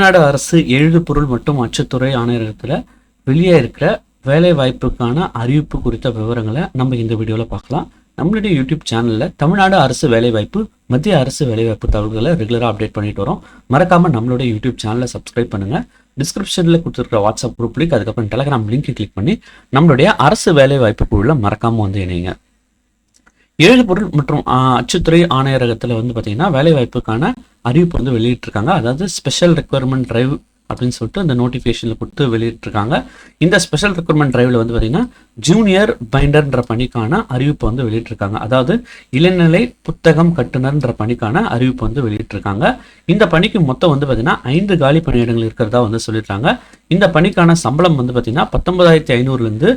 தமிழ்நாடு அரசு எழுதுபொருள் மற்றும் அச்சுத்துறை ஆணையரகத்தில் வெளியே இருக்கிற வேலை வாய்ப்புக்கான அறிவிப்பு குறித்த விவரங்களை நம்ம இந்த வீடியோவில் பார்க்கலாம். நம்மளுடைய யூடியூப் சேனலில் தமிழ்நாடு அரசு வேலைவாய்ப்பு மத்திய அரசு வேலைவாய்ப்பு தகவல்களை ரெகுலராக அப்டேட் பண்ணிட்டு வரோம். மறக்காமல் நம்மளுடைய யூடியூப் சேனலை சப்ஸ்கிரைப் பண்ணுங்கள் டிஸ்கிரிப்ஷனில் கொடுத்துருக்க வாட்ஸ்அப் குரூப் லிங்க் அதுக்கப்புறம் டெலகிராம் லிங்க் கிளிக் பண்ணி நம்மளுடைய அரசு வேலைவாய்ப்பு குழுவில் மறக்காமல் வந்து இணைங்க. எழுதுபொருள் மற்றும் அச்சுத்துறை ஆணையரகத்தில் வந்து பார்த்தீங்கன்னா வேலைவாய்ப்புக்கான அறிவிப்பு வந்து வெளியிட்டிருக்காங்க. அதாவது ஸ்பெஷல் ரெக்குவயர்மெண்ட் டிரைவ் அப்படின்னு சொல்லிட்டு இந்த நோட்டிஃபிகேஷனில் கொடுத்து வெளியிட்டிருக்காங்க. இந்த ஸ்பெஷல் ரெக்குவயர்மெண்ட் டிரைவில் வந்து பார்த்தீங்கன்னா ஜூனியர் பைண்டர்ன்ற பணிக்கான அறிவிப்பு வந்து வெளியிட்டிருக்காங்க. அதாவது இளநிலை புத்தகம் கட்டுனர்ன்ற பணிக்கான அறிவிப்பு வந்து வெளியிட்டிருக்காங்க. இந்த பணிக்கு மொத்தம் வந்து பார்த்தீங்கன்னா ஐந்து காலி பணியிடங்கள் இருக்கிறதா வந்து சொல்லியிருக்காங்க. இந்த பணிக்கான சம்பளம் வந்து பார்த்தீங்கன்னா பத்தொன்பதாயிரத்தி ஐநூறுலேருந்து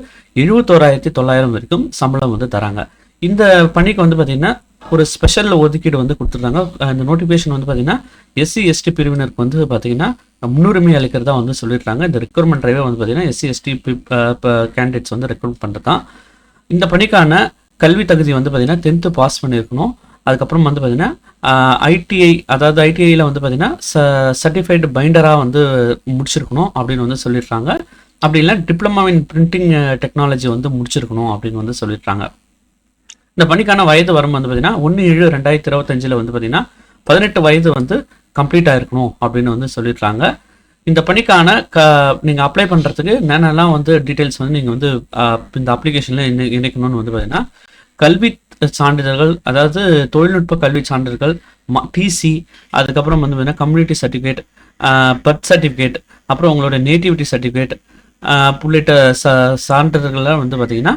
எழுபத்தோராயிரத்தி தொள்ளாயிரம் வரைக்கும் சம்பளம் வந்து தராங்க. இந்த பணிக்கு வந்து பார்த்தீங்கன்னா ஒரு ஸ்பெஷல் ஒதுக்கீடு வந்து கொடுத்துருக்காங்க அந்த இந்த நோட்டிஃபிகேஷன் வந்து பார்த்தீங்கன்னா எஸ்சி எஸ்டி பிரிவினருக்கு வந்து பார்த்தீங்கன்னா முன்னுரிமை அளிக்கிறதா வந்து சொல்லியிருக்காங்க. இந்த ரெக்ரூட்மெண்ட் ட்ரைவே வந்து பார்த்தீங்கன்னா எஸ்சி எஸ்டி கேண்டிடேட்ஸ் வந்து ரெக்ரூட் பண்ணுறதான் இந்த பணிக்கான கல்வி தகுதி வந்து பார்த்தீங்கன்னா டென்த்து பாஸ் பண்ணியிருக்கணும். அதுக்கப்புறம் வந்து பார்த்தீங்கன்னா ஐடிஐ அதாவது ஐடிஐயில் வந்து பார்த்தீங்கன்னா ச சர்டிஃபைடு பைண்டராக வந்து முடிச்சிருக்கணும் அப்படின்னு வந்து சொல்லிடுறாங்க அப்படி இல்லை டிப்ளமா இன் பிரிண்டிங் டெக்னாலஜி வந்து முடிச்சிருக்கணும் அப்படின்னு வந்து சொல்லிடுறாங்க இந்த பணிக்கான வயது வரம்பு வந்து பார்த்தீங்கன்னா ஒன்று ஏழு ரெண்டாயிரத்தி இருபத்தஞ்சில் வந்து பார்த்தீங்கன்னா பதினெட்டு வயது வந்து கம்ப்ளீட் ஆகிருக்கணும் அப்படின்னு வந்து சொல்லிடுறாங்க இந்த பணிக்கான க நீங்கள் அப்ளை பண்ணுறதுக்கு என்னென்னலாம் வந்து டீட்டெயில்ஸ் வந்து நீங்கள் வந்து இந்த அப்ளிகேஷனில் இணை இணைக்கணும்னு வந்து பார்த்தீங்கன்னா கல்வி சான்றிதழ்கள் அதாவது தொழில்நுட்ப கல்வி சான்றிதழ்கள் டிசி அதுக்கப்புறம் வந்து பார்த்தீங்கன்னா கம்யூனிட்டி சர்டிஃபிகேட் பர்த் சர்டிஃபிகேட் அப்புறம் உங்களோட நேட்டிவிட்டி சர்டிஃபிகேட் உள்ளிட்ட ச சான்றிதழ்கள்லாம் வந்து பார்த்தீங்கன்னா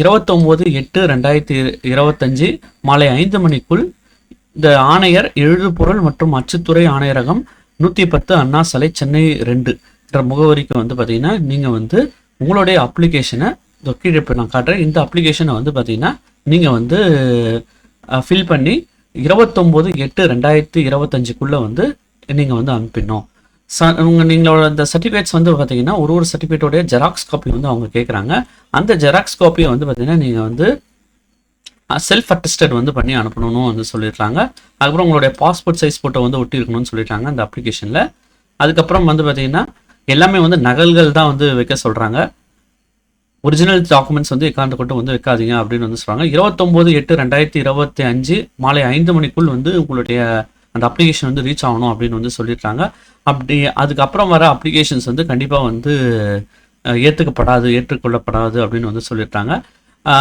இருபத்தொம்போது எட்டு ரெண்டாயிரத்தி இருபத்தஞ்சு மாலை ஐந்து மணிக்குள் இந்த ஆணையர் எழுதுபொருள் மற்றும் அச்சுத்துறை ஆணையரகம் நூற்றி பத்து அண்ணா சாலை சென்னை ரெண்டு என்ற முகவரிக்கு வந்து பார்த்தீங்கன்னா நீங்கள் வந்து உங்களுடைய அப்ளிகேஷனை கீழே இப்போ நான் காட்டுறேன். இந்த அப்ளிகேஷனை வந்து பார்த்தீங்கன்னா நீங்கள் வந்து ஃபில் பண்ணி இருபத்தொம்போது எட்டு ரெண்டாயிரத்தி இருபத்தஞ்சுக்குள்ளே வந்து நீங்கள் வந்து அனுப்பிடணும். ச உங்கள் நீங்களோட இந்த சர்டிஃபிகேட்ஸ் வந்து பார்த்தீங்கன்னா ஒரு ஒரு சர்டிஃபிகேட்டோடைய ஜெராக்ஸ் காப்பி வந்து அவங்க கேட்குறாங்க அந்த ஜெராக்ஸ் காப்பியை வந்து பார்த்தீங்கன்னா நீங்கள் வந்து செல்ஃப் அட்டஸ்டட் வந்து பண்ணி அனுப்பணும்னு வந்து சொல்லியிருக்காங்க அதுக்கப்புறம் உங்களுடைய பாஸ்போர்ட் சைஸ் ஃபோட்டோ வந்து ஒட்டி இருக்கணும்னு சொல்லியிருக்காங்க அந்த அப்ளிகேஷனில் அதுக்கப்புறம் வந்து பார்த்தீங்கன்னா எல்லாமே வந்து நகல்கள் தான் வந்து வைக்க சொல்கிறாங்க ஒரிஜினல் டாக்குமெண்ட்ஸ் வந்து எக்காந்து கொண்டு வந்து வைக்காதீங்க அப்படின்னு வந்து சொல்கிறாங்க இருபத்தொம்போது எட்டு ரெண்டாயிரத்தி இருபத்தி அஞ்சு மாலை ஐந்து மணிக்குள் வந்து உங்களுடைய அந்த அப்ளிகேஷன் வந்து ரீச் ஆகணும் அப்படின்னு வந்து சொல்லியிருக்காங்க அப்படி அதுக்கப்புறம் வர அப்ளிகேஷன்ஸ் வந்து கண்டிப்பாக வந்து ஏற்றுக்கப்படாது ஏற்றுக்கொள்ளப்படாது அப்படின்னு வந்து சொல்லியிருக்காங்க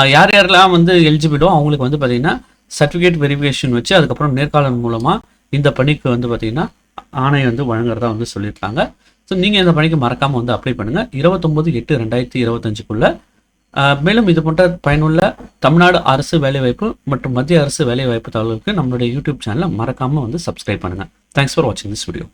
யார் யாரெல்லாம் வந்து எலிஜிபிளோ அவங்களுக்கு வந்து பார்த்தீங்கன்னா சர்டிஃபிகேட் வெரிஃபிகேஷன் வச்சு அதுக்கப்புறம் நேர்காணல் மூலமாக இந்த பணிக்கு வந்து பார்த்தீங்கன்னா ஆணையை வந்து வழங்குறதா வந்து சொல்லியிருக்காங்க ஸோ நீங்கள் இந்த பணிக்கு மறக்காமல் வந்து அப்ளை பண்ணுங்கள் இருபத்தொம்போது எட்டு ரெண்டாயிரத்தி இருபத்தஞ்சுக்குள்ளே. மேலும் இது போன்ற பயனுள்ள தமிழ்நாடு அரசு வேலைவாய்ப்பு மற்றும் மத்திய அரசு வேலைவாய்ப்பு தகவலுக்கு நம்மளுடைய யூடியூப் சேனலை மறக்காமல் வந்து சப்ஸ்கிரைப் பண்ணுங்கள் தேங்க்ஸ் ஃபார் வாட்சிங் திஸ் வீடியோ